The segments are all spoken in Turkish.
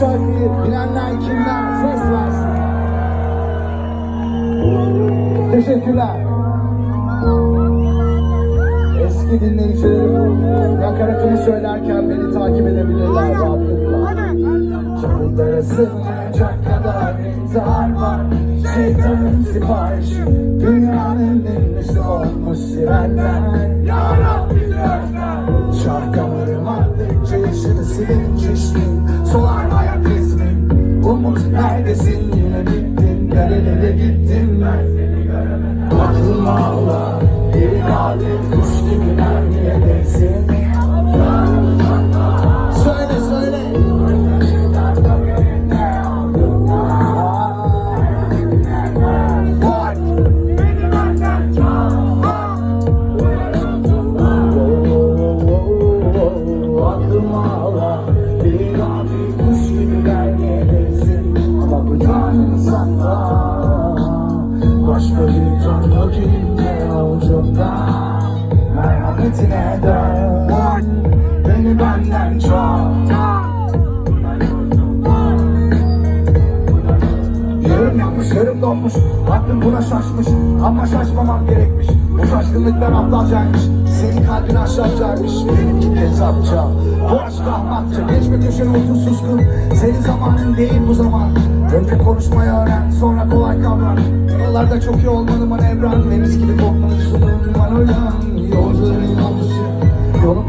şarkıyı bilenler kimler ses versin. Teşekkürler. Eski dinleyicilerim nakaratımı söylerken beni takip edebilirler rahatlıkla. Çapullara sığmayacak kadar intihar var Şeytanın siparişi Dünyanın ünlüsü olmuş sirenler Şarkılarım arttıkça yaşını silince işin Solar Nerelere gittin ben. Seni göremedim Aklıma ağla Bir nadir kuş gibi mermiye Beni benden çok Yarım yanmış, donmuş Aklım buna şaşmış Ama şaşmamam gerekmiş Bu şaşkınlıklar aptalcaymış Senin kalbin aşağıcaymış Benimki kezapça Bu aşk ahmakça Geçme köşene otur suskun Senin zamanın değil bu zaman Önce konuşmayı öğren Sonra kolay kavran Yollarda çok iyi olmalı manevran Deniz gibi kokmalısın Manolyan Yolcuların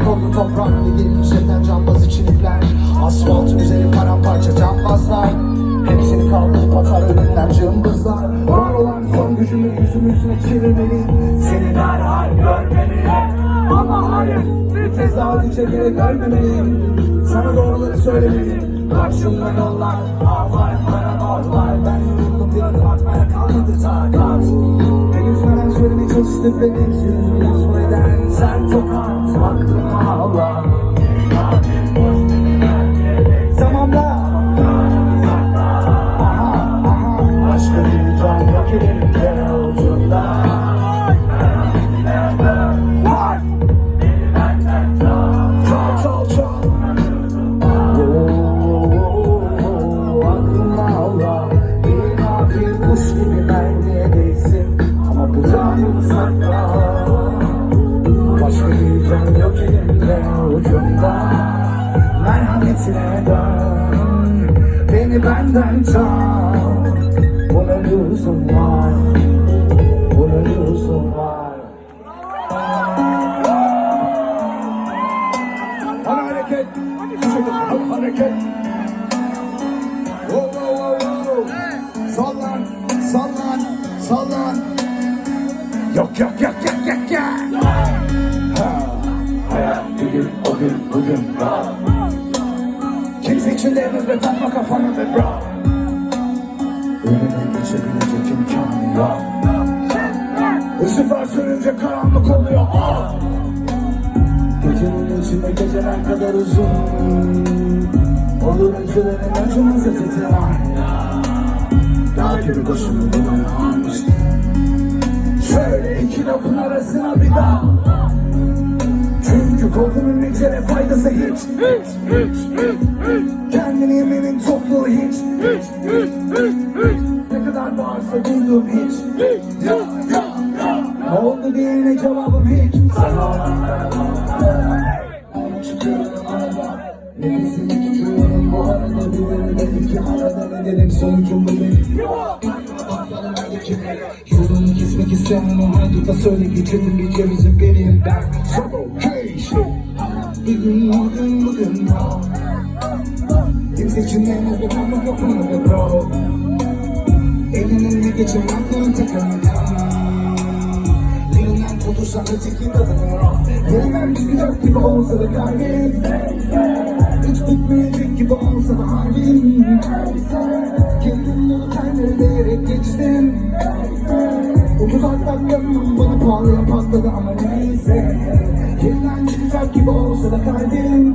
yolcusu Yolun tozlu toprak Gelmiş evden cambazı çilikler Asfaltın üzeri paramparça cambazlar. Hepsini kaldırıp atar önümden cımbızlar. Var olan son gücümü yüzümün üstüne çevirmeli. Seni derhal görmeli. Ama hayır bir kez daha çekere görmemeliyim Sana doğruları söylemeliyim Karşımda yollar Ağlar paranormal Ben yoruldum bir adım atmaya kalmadı takat. Beni üzmeden söylemeye çalıştım benim Yüzümden sen tokat Aklıma ağla Dön. Beni benden çal. Buna lüzum var. Buna lüzum var. Hadi hareket. Hadi hareket. Wow, wow, wow, wow. Sallan, sallan. Yok, yok, yok, yok, yok, yok. Ha, hayat bugün, o gün, bugün. Ha. Ve takma kafana be bro. Önüne geçebilecek imkanı yok. Işıklar sönünce karanlık oluyor. Ah! Gecenin içinde geceler kadar uzun. Olur öncelerin acımızı titrer. Dağ gibi başımı buna almış. Şöyle iki lafın arasına bir dal. Korkunun nicele faydası hiç. Kendini yemenin topluğu hiç. Ne kadar varsa duydum hiç. Ya, ya, ya. Ne oldu diyene cevabım hiç. Araba. Nefesimi tutuyorum bu arada bir dedim ki arada ne dedim sonucum bu benim. Yolumu kesmek istemem ama hayatta söyle geçirdim bir cevizim benim ben. So okay işte. Bugün bugün bro. Kimse için yalnız bir kalma kafana be bro. Elinin ne geçen aklının takımından. Birinden kurtulsan öteki tadını Yeniden çıkacak gibi olsa da kalbim Hiç bitmeyecek gibi olsa da halim Kendim yolu değerek geçtim Otuz atlattım bana pahalıya patladı ama neyse gibi olsa da kalbim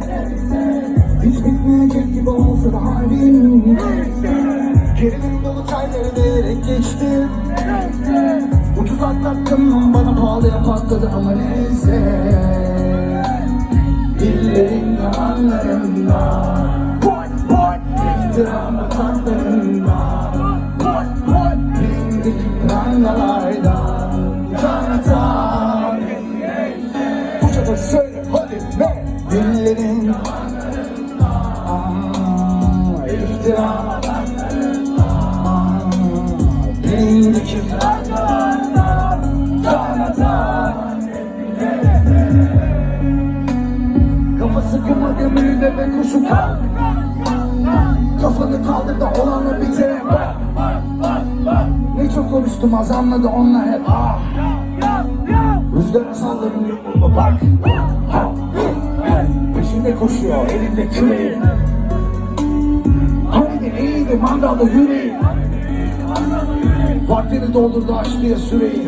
Hiç bitmeyecek gibi olsa da halim. Gerilim dolu çayları değerek geçtim Ucuz atlattım bana pahalıya patladı ama neyse. Dillerin ne Dillerin Aa, İftira. Prangalardan Kanatan Kafası kıma gömüğünde ve kuşu Kafanı kaldır da olanla bak. Ne çok konuştum az anladı onlar hep. Ah. Rüzgara salladım yumruğumu bak. Peşinde koşuyor elinde küreği. Haydi iyiydi mangalda yüreği. Vaktini doldurdu açtı ya süreyi.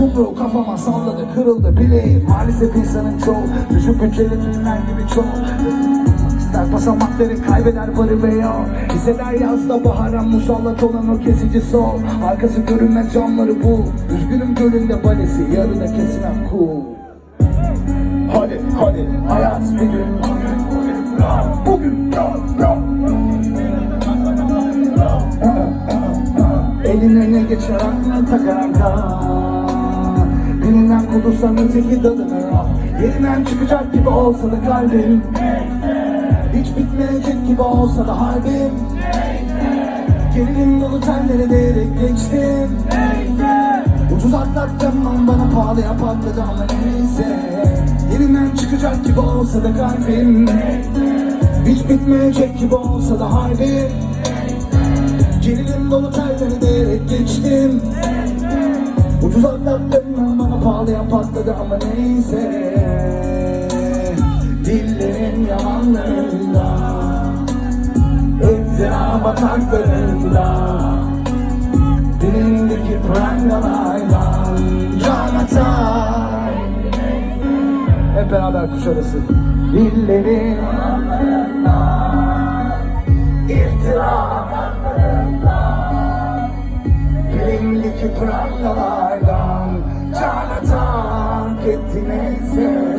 Yumruğu kafama salladı kırıldı bileğim Maalesef insanın çoğu Düşük bütçeli filmler gibi çok İster basamakları kaybeder barı ve yol Hisseder yazda bahara musallat olan o kesici sol. Arkası görünmez camları bul. Üzgünüm gölünde balesi yarıda kesilen cool Hadi hayat bir gün Bugün Eline ne geçer aklına takar kal Birinden kurtulsan öteki dalını Yerinden çıkacak gibi olsa da kalbim. Hiç bitmeyecek gibi olsa da halbim Gerilim dolu tenlere değerek geçtim. Ucuz bana pahalıya patladı ama neyse. Yerinden çıkacak gibi olsa da kalbim. Hiç bitmeyecek gibi olsa da halbim Gerilim dolu telleri değerek geçtim. Ucuz atlattım bana pahalıya patladı ama neyse. Dillerin yalanlarında İftira bataklarında Dilindeki prangalardan Hep beraber kuş arası Dillerin Elimdeki prangalardan Canatan etti neyse